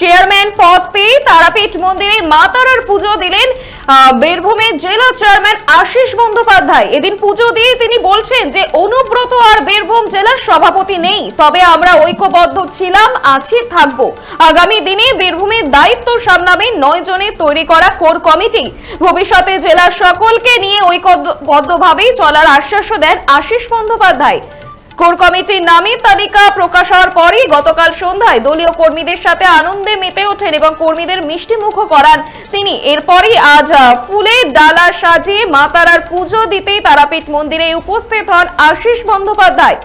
Chairman পদ পেয়ে তারাপীঠ মন্দিরে মা তারার পুজো দিলেন বীরভূমের জেলা চেয়ারম্যান আশিস বন্দ্যোপাধ্যায়। এদিন পুজো দিয়ে তিনি বলছেন যে, অনুব্রত আর বীরভূম জেলার সভাপতি নেই, তবে আমরা ঐক্যবদ্ধ ছিলাম, আছি, থাকব। আগামী দিনে বীরভূমের দায়িত্ব সামলাবে নয় জনের তৈরি করা কোর কমিটি। ভবিষ্যতে জেলার সকলকে নিয়ে ঐক্যবদ্ধভাবেই চলার আশ্বাসও দেন আশিস বন্দ্যোপাধ্যায়। কোর কমিটির নামের তালিকা প্রকাশ হওয়ার পরই গতকাল সন্ধ্যায় দলীয় কর্মীদের সাথে আনন্দে মেতে ওঠেন এবং কর্মীদের মিষ্টিমুখ করান তিনি। এরপরই আজ ফুলের ডালা সাজিয়ে মা তারার পুজো দিতেই তারাপীঠ মন্দিরে উপস্থিত হন আশিস বন্দ্যোপাধ্যায়।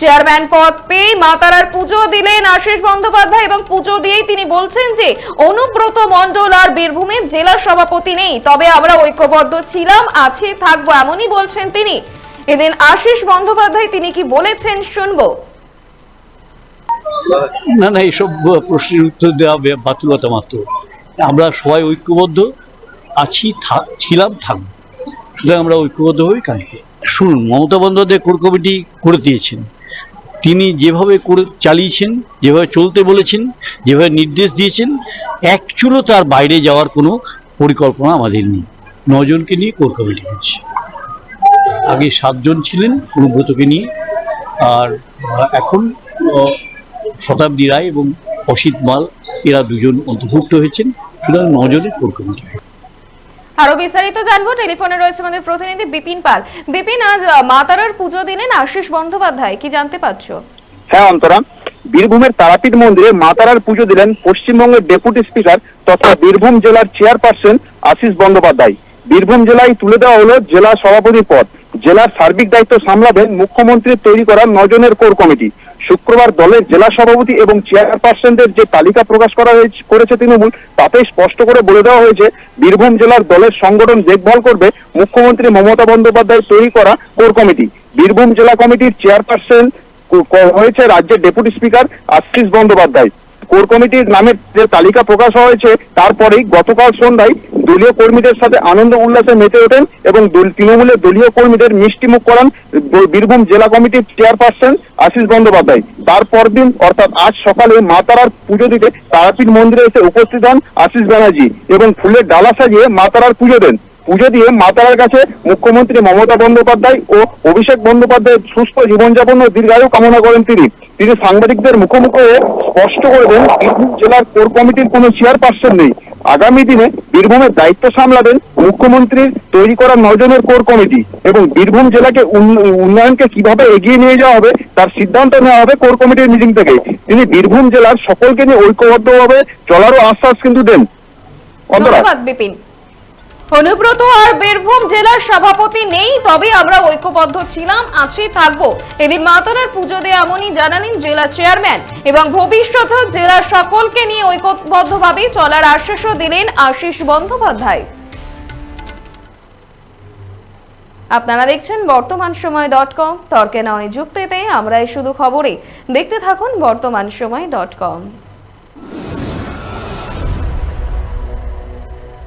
চেয়ারম্যান পদ পেয়ে মা তারার পুজো দিলেন আশিস বন্দ্যোপাধ্যায় এবং পুজো দিয়েই তিনি বলছেন যে, অনুব্রত মণ্ডল আর বীরভূমের জেলা সভাপতি নেই, তবে আমরা ঐক্যবদ্ধ ছিলাম, আছি, থাকব এমনই বলছেন তিনি। এদিন আশিস বন্দ্যোপাধ্যায় তিনি কি বলেছেন শুনব। না না, এইসব প্রশ্নের উত্তর দেওয়া বাতুলতা মাত্র। আমরা সবাই ঐক্যবদ্ধ আছি ছিলাম, থাকব। সুতরাং আমরা ঐক্যবদ্ধভাবেই কাজ করি শুনুন, মমতা বন্দ্যোপাধ্যায় কোর কমিটি করে দিয়েছেন। তিনি যেভাবে করে চালিয়েছেন, যেভাবে চলতে বলেছেন, যেভাবে নির্দেশ দিয়েছেন অ্যাকচুয়ালও তার বাইরে যাওয়ার কোনো পরিকল্পনা আমাদের নেই। নজনকে নিয়ে কোর কমিটি হচ্ছে আগে সাতজন ছিলেন অনুব্রতকে নিয়ে। আর এখন শতাব্দী রায় এবং অসিত মাল এরা দুজন অন্তর্ভুক্ত হয়েছেন। সুতরাং নজনের কোর কমিটি আরও বিস্তারিত জানব টেলিফোনে রয়েছে আমাদের প্রতিনিধি বিপিন পাল। বিপিন আজ আহ, মা তারার পুজো দিলেন আশিস বন্দ্যোপাধ্যায়। কি জানতে পারছ? হ্যাঁ অন্তরা বীরভূমের তারাপীঠ মন্দিরে মা তারার পুজো দিলেন পশ্চিমবঙ্গের ডেপুটি স্পিকার তথা বীরভূম জেলার চেয়ারপারসন আশিস বন্দ্যোপাধ্যায়। বীরভূম জেলায় তুলে দেওয়া হলো জেলা সভাপতি পদ। জেলার সার্বিক দায়িত্ব সামলাবেন মুখ্যমন্ত্রীর তৈরি করা নজনের কোর কমিটি। শুক্রবার দলের জেলা সভাপতি এবং চেয়ারপারসনদের যে তালিকা প্রকাশ করা হয়েছে করেছে তৃণমূল, তাতে স্পষ্ট করে বলে দেওয়া হয়েছে, বীরভূম জেলার দলের সংগঠন দেখভাল করবে মুখ্যমন্ত্রী মমতা বন্দ্যোপাধ্যায় তৈরি করা কোর কমিটি। বীরভূম জেলা কমিটির চেয়ারপারসন হয়েছে রাজ্যের deputy speaker Ashis Bandyopadhyay. Core কমিটির নামের যে তালিকা প্রকাশ হয়েছে, তারপরেই গতকাল সন্ধ্যায় দলীয় কর্মীদের সাথে আনন্দ উল্লাসে মেতে ওঠেন এবং তৃণমূলের দলীয় কর্মীদের মিষ্টিমুখ করান বীরভূম জেলা কমিটির চেয়ারপারসন আশিস বন্দ্যোপাধ্যায়। তারপর দিন অর্থাৎ আজ সকালে মা তারার পুজো দিতে তারাপীঠ মন্দিরে এসে উপস্থিত হন আশিস ব্যানার্জি এবং ফুলের ডালা সাজিয়ে মা তারার পুজো দেন। পুজো দিয়ে মাতারার কাছে মুখ্যমন্ত্রী মমতা বন্দ্যোপাধ্যায় ও অভিষেক বন্দ্যোপাধ্যায়ের সুস্থ জীবনযাপন ও দীর্ঘায়ু কামনা করেন তিনি। তিনি সাংবাদিকদের মুখোমুখি হয়ে স্পষ্ট করে দেন, বীরভূম জেলার কোর কমিটির কোনো চেয়ারপারসন নেই। আগামী দিনে বীরভূমের দায়িত্ব সামলাবেন মুখ্যমন্ত্রীর তৈরি করা নজনের কোর কমিটি এবং বীরভূম জেলাকে উন্ন- উন্নয়নকে কীভাবে এগিয়ে নিয়ে যাওয়া হবে তার সিদ্ধান্ত নেওয়া হবে কোর কমিটির মিটিং থেকে। তিনি বীরভূম জেলার সকলকে নিয়ে ঐক্যবদ্ধভাবে চলারও আশ্বাস কিন্তু দেন। ধন্যবাদ, বিপিন। অনুব্রত আর বীরভূম জেলার সভাপতি নেই, তবে আমরা ঐক্যবদ্ধ ছিলাম, আছি, থাকব। এদিন মাতারার পুজো দিয়ে এমনই জানালেন জেলা চেয়ারম্যান এবং ভবিষ্যতে জেলার সকলকে নিয়ে ঐক্যবদ্ধভাবে চলার আশ্বাসও দিলেন আশিস বন্দ্যোপাধ্যায়। আপনারা দেখছেন বর্তমান সময় ডট কম, তর্কে নয় যুক্তিতে, আমরাই শুধু খবরে। দেখতে থাকুন বর্তমান সময় ডট কম।